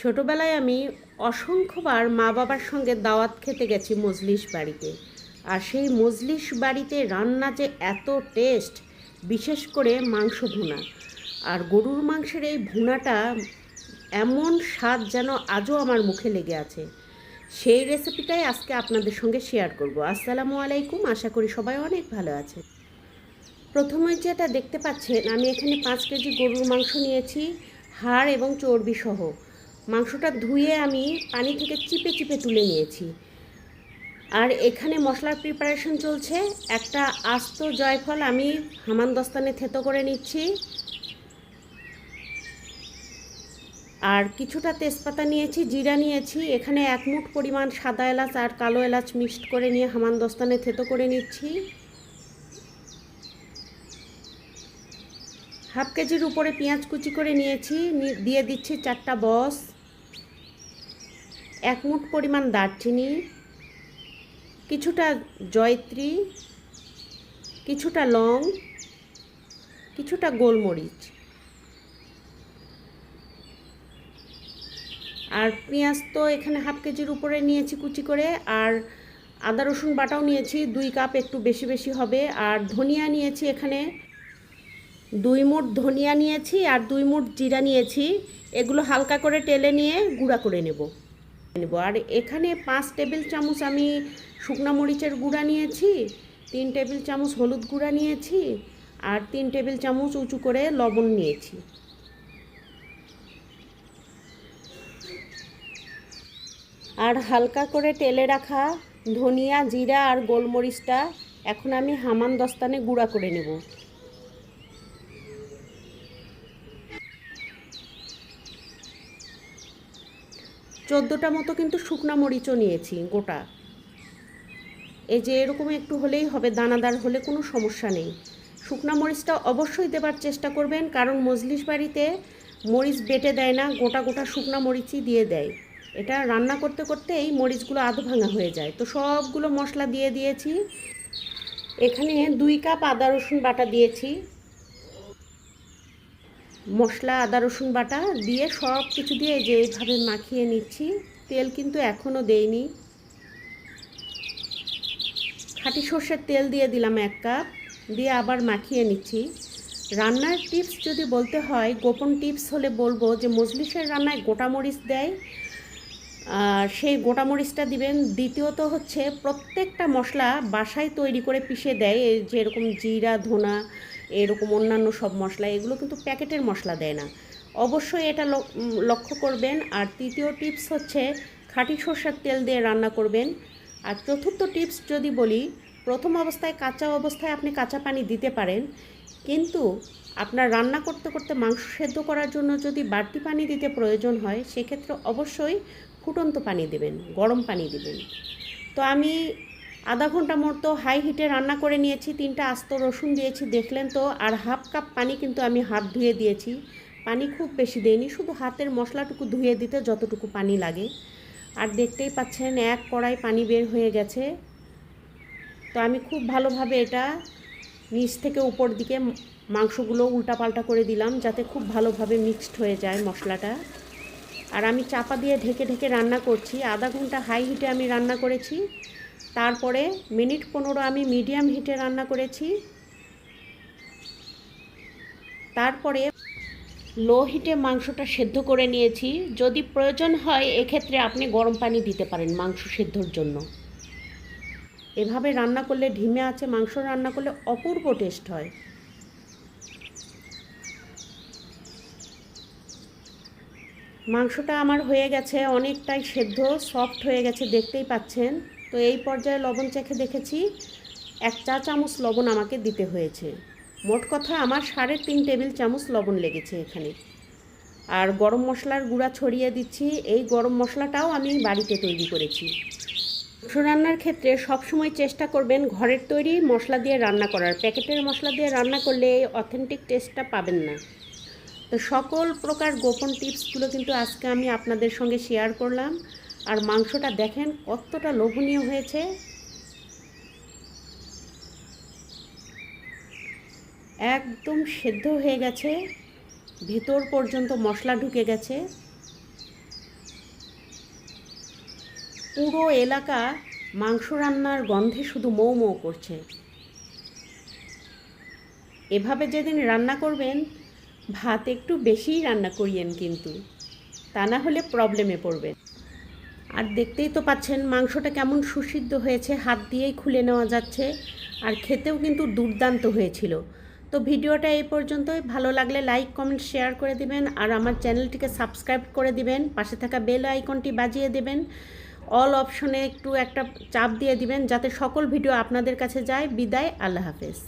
ছোটবেলায় আমি অসংখ্যবার মা বাবার সঙ্গে দাওয়াত খেতে গেছি মজলিস বাড়িতে। আর সেই মজলিস বাড়িতে রান্না যে এত টেস্ট বিশেষ করে মাংস ভুনা। আর গরুর মাংসের এই ভুনাটা এমন স্বাদ যেন আজও আমার মুখে লেগে আছে। সেই রেসিপিটাই আজকে আপনাদের সঙ্গে শেয়ার করব। আসসালামু আলাইকুম, আশা করি সবাই অনেক ভালো আছে প্রথমে যেটা দেখতে পাচ্ছেন, আমি এখানে পাঁচ কেজি গরুর মাংস নিয়েছি, হাড় এবং চর্বি সহ মাংসটা ধুয়ে আমি পানি থেকে চিপে চিপে তুলে নিয়েছি। আর এখানে মশলার প্রিপারেশন চলছে। একটা আস্ত জয়ফল আমি হামান দস্তানে থেতো করে নিচ্ছি। আর কিছুটা তেজপাতা নিয়েছি, জিরা নিয়েছি। এখানে এক মুঠ পরিমাণ সাদা এলাচ আর কালো এলাচ মিক্সড করে নিয়ে হামান দস্তানে থেতো করে নিচ্ছি। হাফ কেজির উপরে পেঁয়াজ কুচি করে নিয়েছি। দিয়ে দিচ্ছি চারটা বস। এক মুঠ পরিমাণ দারচিনি, কিছুটা জয়ত্রী, কিছুটা লং, কিছুটা গোলমরিচ আর পেঁয়াজ তো এখানে হাফ কেজির উপরে নিয়েছি কুচি করে, আর আদা রসুন বাটাও নিয়েছি, দুই কাপ একটু বেশি বেশি হবে, আর ধনিয়া নিয়েছি এখানে, দুই মুঠ ধনিয়া নিয়েছি আর দুই মুঠ জিরা নিয়েছি, এগুলো হালকা করে টেলে নিয়ে গুঁড়া করে নেব। নেব। আর এখানে পাঁচ টেবিল চামচ আমি শুকনো মরিচের গুঁড়া নিয়েছি, তিন টেবিল চামচ হলুদ গুঁড়া নিয়েছি, আর তিন টেবিল চামচ উঁচু করে লবণ নিয়েছি। আর হালকা করে তেলে রাখা ধনিয়া, জিরা আর গোলমরিচটা এখন আমি হামান দস্তানে গুঁড়া করে নেব। চোদ্দোটা মতো কিন্তু শুকনা মরিচও নিয়েছি গোটা। এই যে এরকম একটু হলেই হবে, দানাদার হলে কোনো সমস্যা নেই। শুকনা মরিচটা অবশ্যই দেবার চেষ্টা করবেন, কারণ মজলিস বাড়িতে মরিচ বেটে দেয় না, গোটা গোটা শুকনা মরিচই দিয়ে দেয়। এটা রান্না করতে করতে এই মরিচগুলো আধ ভাঙা হয়ে যায়। তো সবগুলো মশলা দিয়ে দিয়েছি। এখানে দুই কাপ আদা রসুন বাটা দিয়েছি। মশলা, আদা, রসুন বাটা দিয়ে সব কিছু দিয়ে এইভাবে মাখিয়ে নিচ্ছি। তেল কিন্তু এখনও দেইনি। খাঁটি সর্ষের তেল দিয়ে দিলাম এক কাপ, দিয়ে আবার মাখিয়ে নিচ্ছি। রান্নার টিপস যদি বলতে হয়, গোপন টিপস হলে বলব যে মজলিসের রান্নায় গোটা মরিচ দেয়। আর সেই গোটা মরিচটা দিবেন। দ্বিতীয়ত হচ্ছে প্রত্যেকটা মশলা বাসায় তৈরি করে পিষে দেয়। যেরকম জিরা, ধনা এরকম অন্যান্য সব মশলা, এগুলো কিন্তু প্যাকেটের মশলা দেয় না। অবশ্যই এটা লক্ষ্য করবেন। আর তৃতীয় টিপস হচ্ছে খাঁটি সর্ষের তেল দিয়ে রান্না করবেন। আর চতুর্থ টিপস যদি বলি, প্রথম অবস্থায় কাঁচা অবস্থায় আপনি কাঁচা পানি দিতে পারেন। কিন্তু আপনার রান্না করতে করতে মাংস সেদ্ধ করার জন্য যদি বাড়তি পানি দিতে প্রয়োজন হয়, সেক্ষেত্রে অবশ্যই ফুটন্ত পানি দেবেন, গরম পানি দেবেন। তো আমি আধা ঘণ্টা মতো হাই হিটে রান্না করে নিয়েছি, তিনটা আস্ত রসুন দিয়েছি, দেখলেন তো, আর হাফ কাপ পানি কিন্তু আমি হাত ধুয়ে দিয়েছি। পানি খুব বেশি দেইনি, শুধু হাতের মশলাটুকু ধুয়ে দিতে যতটুকু পানি লাগে। আর দেখতেই পাচ্ছেন, এক কড়াই পানি বের হয়ে গেছে। তো আমি খুব ভালোভাবে এটা নিচ থেকে উপর দিকে মাংসগুলো উল্টাপাল্টা করে দিলাম, যাতে খুব ভালোভাবে মিক্সড হয়ে যায় মশলাটা। আর আমি চাপা দিয়ে ঢেকে ঢেকে রান্না করছি। আধা ঘণ্টা হাই হিটে আমি রান্না করেছি। তারপরে মিনিট পনেরো আমি মিডিয়াম হিটে রান্না করেছি। তারপরে লো হিটে মাংসটা সেদ্ধ করে নিয়েছি। যদি প্রয়োজন হয়, এক্ষেত্রে আপনি গরম পানি দিতে পারেন মাংস সেদ্ধর জন্য। এভাবে রান্না করলে ঢিমে আছে, মাংস রান্না করলে অপূর্ব টেস্ট হয়। মাংসটা আমার হয়ে গেছে, অনেকটাই সেদ্ধ, সফট হয়ে গেছে, দেখতেই পাচ্ছেন। তো এই পর্যায়ে লবণ চেখে দেখেছি, এক চা চামচ লবণ আমাকে দিতে হয়েছে। মোট কথা আমার সাড়ে তিন টেবিল চামচ লবণ লেগেছে এখানে। আর গরম মশলার গুঁড়া ছড়িয়ে দিচ্ছি, এই গরম মশলাটাও আমি বাড়িতে তৈরি করেছি। মাংস রান্নার ক্ষেত্রে সবসময় চেষ্টা করবেন ঘরের তৈরি মশলা দিয়ে রান্না করার। প্যাকেটের মশলা দিয়ে রান্না করলে এই অথেন্টিক টেস্টটা পাবেন না। তো সকল প্রকার গোপন টিপসগুলো কিন্তু আজকে আমি আপনাদের সঙ্গে শেয়ার করলাম। আর মাংসটা দেখেন কতটা লোভনীয় হয়েছে। একদম সেদ্ধ হয়ে গেছে, ভেতর পর্যন্ত মশলা ঢুকে গেছে। পুরো এলাকা মাংস রান্নার গন্ধে শুধু মৌ মৌ করছে। এভাবে যেদিন রান্না করবেন, ভাত একটু বেশিই রান্না করিয়েন কিন্তু, তা না হলে প্রবলেমে পড়বেন। আর দেখতেই তো পাচ্ছেন মাংসটা কেমন সুসিদ্ধ হয়েছে, হাত দিয়েই খুলে নেওয়া যাচ্ছে আর খেতেও কিন্তু দুর্দান্ত হয়েছিল। তো ভিডিওটা এই পর্যন্তই, ভালো লাগলে লাইক, কমেন্ট, শেয়ার করে দিবেন আর আমার চ্যানেলটিকে সাবস্ক্রাইব করে দিবেন, পাশে থাকা বেল আইকনটি বাজিয়ে দেবেন, অল অপশনে একটু একটা চাপ দিয়ে দিবেন যাতে সকল ভিডিও আপনাদের কাছে যায়। বিদায়, আল্লাহ হাফেজ।